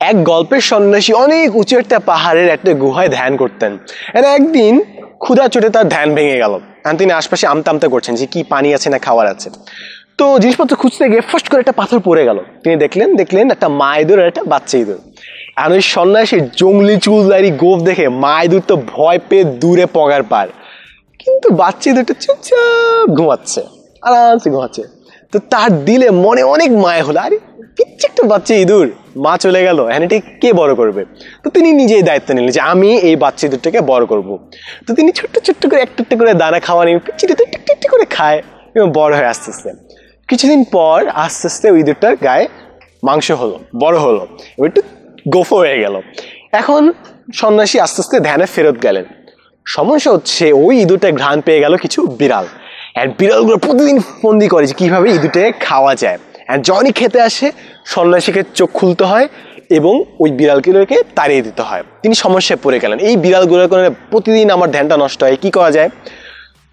এক গল্পের সন্ন্যাসী অনেক উঁচু একটা পাহাড়ের একটা গুহায় ধ্যান করতেন। আর একদিন ক্ষুধা চোটে তার ধ্যান ভেঙে গেল। আর তিনি আশপাশে আমতা আমতা করছেন যে কি পানি আছে না খাবার আছে। তো জিনিসপত্র খুঁজতে গিয়ে ফার্স্ট করে একটা পাথর পড়ে গেল। তিনি দেখলেন দেখলেন একটা মা ইঁদুর আর একটা বাচ্চা ইঁদুর। আর ওই সন্ন্যাসীর জঙ্গলি চুলদারি গোফ দেখে মা ইঁদুর তো ভয় পেয়ে দূরে পগার পার। কিন্তু বাচ্চা ইঁদুরটা চুপচাপ ঘুমাচ্ছে, আরামসে ঘুমাচ্ছে। তো তার দিলে মনে অনেক মায়া হলো। আরে একটা বাচ্চা ইঁদুর, মা চলে গেল হ্যাঁ এটি কে বড় করবে? তো তিনি নিজেই দায়িত্ব নিলেন যে আমি এই বাচ্চা ইঁদুরটাকে বড় করব। তো তিনি ছোট্ট ছোট্ট করে একটা একটা করে দানা খাওয়া নিয়ে পিচ্ছিটা তো একটু একটু করে খায় এবং বড় হয়ে আস্তে আস্তে। কিছুদিন পর আস্তে আস্তে ওই ইঁদুরটার গায়ে মাংস হলো, বড় হলো, এবার একটু গোফো হয়ে গেল। এখন সন্ন্যাসী আস্তে আস্তে ধ্যানে ফেরত গেলেন। সমস্যা হচ্ছে ওই ইঁদুরটা ঘ্রাণ পেয়ে গেল কিছু বিড়াল। অ্যান্ড বিড়ালগুলো প্রতিদিন ফন্দি করে যে কীভাবে ইঁদুরটাকে খাওয়া যায়। অ্যান্ড যখনই খেতে আসে, সন্ন্যাসীকে চোখ খুলতে হয় এবং ওই বিড়ালগুলোকে তাড়িয়ে দিতে হয়। তিনি সমস্যায় পড়ে গেলেন। এই বিড়ালগুলোর কারণে প্রতিদিন আমার ধ্যানটা নষ্ট হয়। কী করা যায়?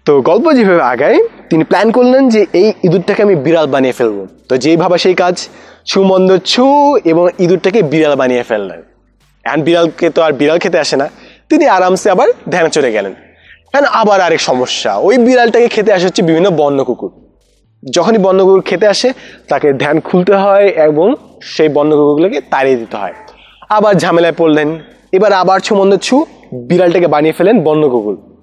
তো গল্প যেভাবে আগায়, তিনি প্ল্যান করলেন যে এই ইঁদুরটাকে আমি বিড়াল বানিয়ে ফেলব। তো যেই ভাবা সেই কাজ ছু মন্দ ছু এবং ইঁদুরটাকে বিড়াল বানিয়ে ফেললেন। অ্যান্ড বিড়ালকে তো আর বিড়াল খেতে আসে না। তিনি আরামসে আবার ধ্যানে চলে গেলেন। হ্যাঁ আবার আরেক সমস্যা। ওই বিড়ালটাকে খেতে আসে হচ্ছে বিভিন্ন বন্য কুকুর। যখনই বন্য কুকুর খেতে আসে, তাকে ধ্যান খুলতে হয় এবং সেই বন্য কুকুরগুলোকে তাড়িয়ে দিতে হয়। আবার ঝামেলায় পড়লেন। এবার আবার ছু ছুমন্দ ছু বিড়ালটাকে বানিয়ে ফেলেন বন্য কুকুর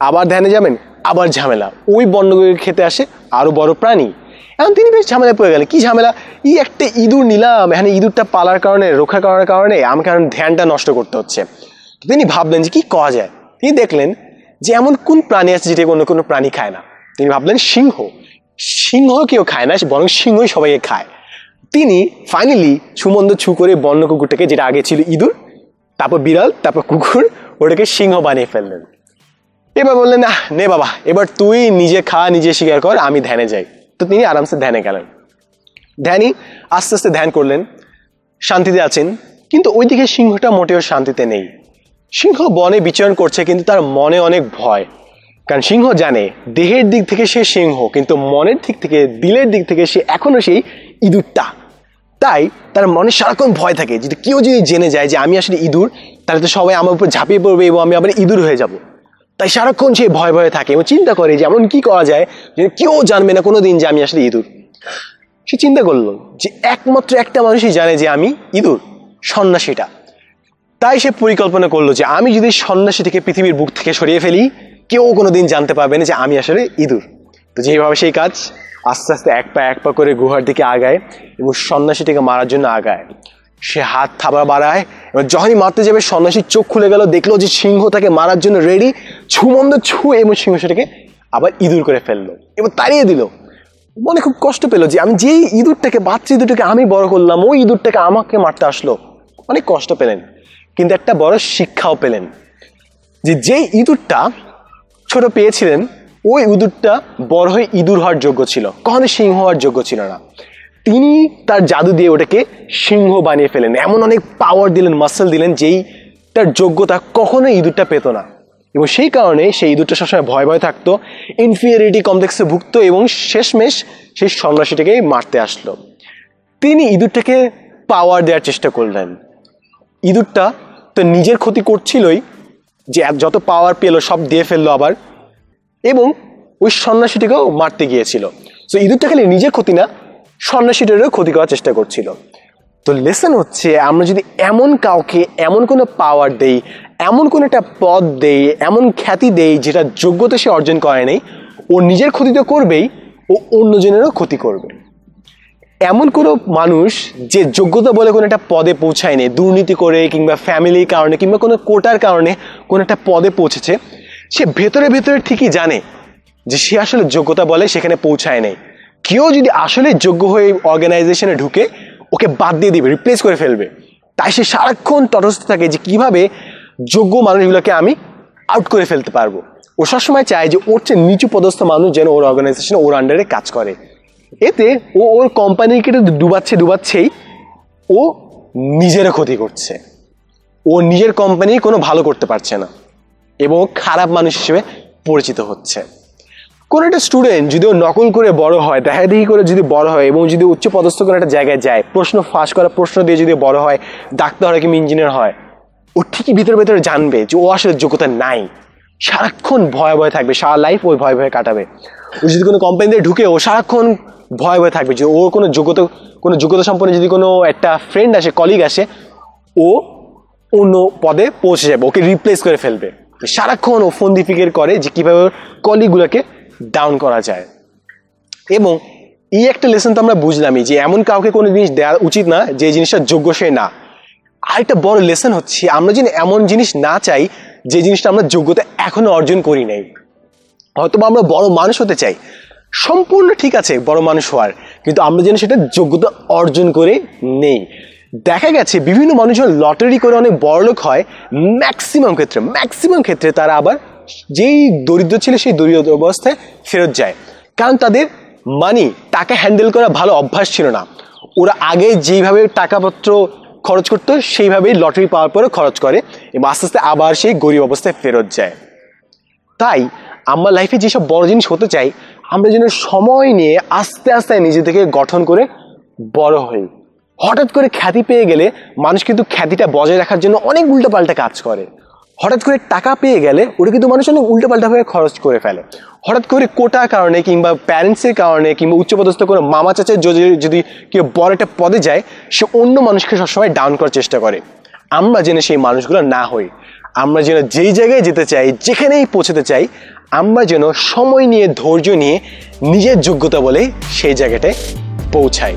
আবার ধ্যানে যাবেন, আবার ঝামেলা। ওই বন্যগুলো খেতে আসে আরও বড় প্রাণী। এখন তিনি বেশ ঝামেলায় পড়ে গেলেন। কি ঝামেলা? ই একটা ইঁদুর নিলাম। এখানে ইঁদুরটা পালার কারণে, রক্ষা করার কারণে আমাকে এখন ধ্যানটা নষ্ট করতে হচ্ছে। তিনি ভাবলেন যে কি করা যায়? তিনি দেখলেন যে এমন কোন প্রাণী আছে যেটা অন্য কোনো প্রাণী খায় না। তিনি ভাবলেন সিংহ। সিংহ কেউ খায় না বরং সিংহই সবাইকে খায়। তিনি ফাইনালি ছুমন্দ ছু করে বন্য কুকুরটাকে যেটা আগে ছিল ইঁদুর, তারপর বিড়াল, তারপর কুকুর, ওটাকে সিংহ বানিয়ে ফেললেন। এবার বললেন না নে বাবা, এবার তুই নিজে খা, নিজে স্বীকার কর, আমি ধ্যানে যাই। তো তিনি আরামসে ধ্যানে গেলেন। ধ্যানই আস্তে আস্তে ধ্যান করলেন, শান্তিতে আছেন, কিন্তু ওইদিকে সিংহটা মোটেও শান্তিতে নেই। সিংহ বনে বিচরণ করছে, কিন্তু তার মনে অনেক ভয়। কারণ সিংহ জানে, দেহের দিক থেকে সে সিংহ, কিন্তু মনের দিক থেকে, দিলের দিক থেকে সে এখনও সেই ইঁদুরটা। তাই তার মনে সারাক্ষণ ভয় থাকে, যদি কেউ যদি জেনে যায় যে আমি আসলে ইঁদুর, তাহলে তো সবাই আমার উপর ঝাঁপিয়ে পড়বে এবং আমি আবার ইঁদুর হয়ে যাব। তাই সারাক্ষণ সে ভয় ভয়ে থাকে এবং চিন্তা করে যে এমন কি করা যায় যে কেউ জানবে না কোনো দিন যে আমি আসলে ইঁদুর। সে চিন্তা করল যে একমাত্র একটা মানুষই জানে যে আমি ইঁদুর, সন্ন্যাসীটা। তাই সে পরিকল্পনা করল যে আমি যদি সন্ন্যাসী থেকে পৃথিবীর বুক থেকে সরিয়ে ফেলি কেউ কোনো দিন জানতে পারবে না যে আমি আসলে ইঁদুর। তো যেভাবে সেই কাজ আস্তে আস্তে এক পা এক পা করে গুহার দিকে আগায় এবং সন্ন্যাসীটিকে মারার জন্য আগায়। সে হাত থাবা বাড়ায় এবার যখনই মারতে যাবে, সন্ন্যাসীর চোখ খুলে গেল, দেখল যে সিংহ তাকে মারার জন্য রেডি ছুমন্দ ছু এবং সিংহ সেটাকে আবার ইঁদুর করে ফেলল এবার তাড়িয়ে দিল। মনে খুব কষ্ট পেল যে আমি যেই ইঁদুরটাকে, বাচ্চা ইঁদুরটাকে আমি বড় করলাম, ওই ইঁদুরটাকে আমাকে মারতে আসলো। অনেক কষ্ট পেলেন, কিন্তু একটা বড় শিক্ষাও পেলেন যে যেই ইঁদুরটা ছোট পেয়েছিলেন, ওই ইঁদুরটা বড় হয়ে ইঁদুর হওয়ার যোগ্য ছিল। কখনো সিংহ হওয়ার যোগ্য ছিল না। তিনি তার জাদু দিয়ে ওটাকে সিংহ বানিয়ে ফেলেন। এমন অনেক পাওয়ার দিলেন মাসেল দিলেন, যেই তার যোগ্যতা কখনো ইঁদুরটা পেত না। এবং সেই কারণে সেই ইঁদুরটা সবসময় ভয় ভয় থাকতো ইনফিরিয়রিটি কমপ্লেক্সে ভুগত এবং শেষমেশ সেই সন্ন্যাসীটাকে মারতে আসলো। তিনি ইঁদুরটাকে পাওয়ার দেওয়ার চেষ্টা করলেন। ইঁদুরটা তো নিজের ক্ষতি করছিলই, যে যত পাওয়ার পেল সব দিয়ে ফেলল আবার। এবং ওই সন্ন্যাসীটিকেও মারতে গিয়েছিল। তো ইঁদুরটা খালি নিজের ক্ষতি না সন্ন্যাসীটারও ক্ষতি করার চেষ্টা করছিল। তো লেসন হচ্ছে, আমরা যদি এমন কাউকে এমন কোনো পাওয়ার দেই, এমন কোনো একটা পদ দেই, এমন খ্যাতি দেই, যেটা যোগ্যতা সে অর্জন করে নেই, ও নিজের ক্ষতি তো করবেই, ও অন্যজনেরও ক্ষতি করবে। এমন কোনো মানুষ যে যোগ্যতা বলে কোনো একটা পদে পৌঁছায়নি, দুর্নীতি করে কিংবা ফ্যামিলির কারণে কিংবা কোনো কোটার কারণে কোনো একটা পদে পৌঁছেছে সে ভেতরে ভেতরে ঠিকই জানে যে সে আসলে যোগ্যতা বলে সেখানে পৌঁছায় নেই। কেউ যদি আসলে যোগ্য হয়ে অর্গানাইজেশনে ঢুকে, ওকে বাদ দিয়ে দিবে রিপ্লেস করে ফেলবে। তাই সে সারাক্ষণ তটস্থ থাকে যে কীভাবে যোগ্য মানুষগুলোকে আমি আউট করে ফেলতে পারব। ও সবসময় চায় যে ওর চেয়ে নিচু পদস্থ মানুষ যেন ওর অর্গানাইজেশনে ওর আন্ডারে কাজ করে। এতে ও ওর কোম্পানিকে তো ডুবাচ্ছে ডুবাচ্ছেই ও নিজেরও ক্ষতি করছে। ও নিজের কোম্পানি কোনো ভালো করতে পারছে না। এবং খারাপ মানুষ হিসেবে পরিচিত হচ্ছে। কোনো একটা স্টুডেন্ট যদি ও নকল করে বড় হয়, দেখা দেখি করে যদি বড় হয় এবং যদি উচ্চ পদস্থ কোনো একটা জায়গায় যায়, প্রশ্ন ফাঁস করা, প্রশ্ন দিয়ে যদি বড় হয়, ডাক্তার হয় কিংবা ইঞ্জিনিয়ার হয়, ও ঠিকই ভিতরে ভিতরে জানবে যে ও আসলে যোগ্যতা নাই। সারাক্ষণ ভয়ে ভয়ে থাকবে, সারা লাইফ ওই ভয়ে ভয়ে কাটাবে। ও যদি কোনো কোম্পানিতে ঢুকে, ও সারাক্ষণ ভয়ে ভয়ে থাকবে যে ওর কোনো যোগ্যতা কোনো যোগ্যতা সম্পন্ন যদি কোনো একটা ফ্রেন্ড আসে কলিগ আসে, ও অন্য পদে পৌঁছে যাবে, ওকে রিপ্লেস করে ফেলবে। সারাক্ষণ ও ফোন ফিকির করে যে কীভাবে কলিগুলোকে ডাউন করা যায়। এবং এই একটা লেসন তো আমরা বুঝলামই যে এমন কাউকে কোনো জিনিস দেওয়া উচিত না যে জিনিসটা যোগ্য সে না। আরেকটা বড় লেসন হচ্ছে আমরা যেন এমন জিনিস না চাই যে জিনিসটা আমরা যোগ্যতা এখনও অর্জন করি নাই। হয়তো আমরা বড় মানুষ হতে চাই। সম্পূর্ণ ঠিক আছে বড় মানুষ হওয়ার, কিন্তু আমরা যেন সেটা যোগ্যতা অর্জন করে নেই। দেখা গেছে বিভিন্ন মানুষ যখন লটারি করে অনেক বড়লোক হয় ম্যাক্সিমাম ক্ষেত্রে ম্যাক্সিমাম ক্ষেত্রে তারা আবার যেই দরিদ্র ছিল সেই দরিদ্র অবস্থায় ফেরত যায়। কারণ তাদের মানি টাকা হ্যান্ডেল করা ভালো অভ্যাস ছিল না। ওরা আগে যেইভাবে টাকাপত্র খরচ করতো, সেইভাবেই লটারি পাওয়ার পরে খরচ করে এবং আস্তে আস্তে আবার সেই গরিব অবস্থায় ফেরত যায়। তাই আমরা লাইফে যেসব বড় জিনিস হতে চাই, আমরা যেন সময় নিয়ে আস্তে আস্তে নিজে থেকে গঠন করে বড় হই। হঠাৎ করে খ্যাতি পেয়ে গেলে মানুষ কিন্তু খ্যাতিটা বজায় রাখার জন্য অনেক উল্টোপাল্টা কাজ করে। হঠাৎ করে টাকা পেয়ে গেলে ওটা কিন্তু মানুষ অনেক উল্টোপাল্টা হয়ে খরচ করে ফেলে। হঠাৎ করে কোটার কারণে কিংবা প্যারেন্টসের কারণে কিংবা উচ্চপদস্থ কোনো মামা চাচার যদি যদি কেউ বড় একটা পদে যায়, সে অন্য মানুষকে সবসময় ডাউন করার চেষ্টা করে। আমরা যেন সেই মানুষগুলো না হই। আমরা যেন যেই জায়গায় যেতে চাই, যেখানেই পৌঁছতে চাই, আমরা যেন সময় নিয়ে, ধৈর্য নিয়ে, নিজের যোগ্যতা বলে সেই জায়গাটায় পৌঁছাই।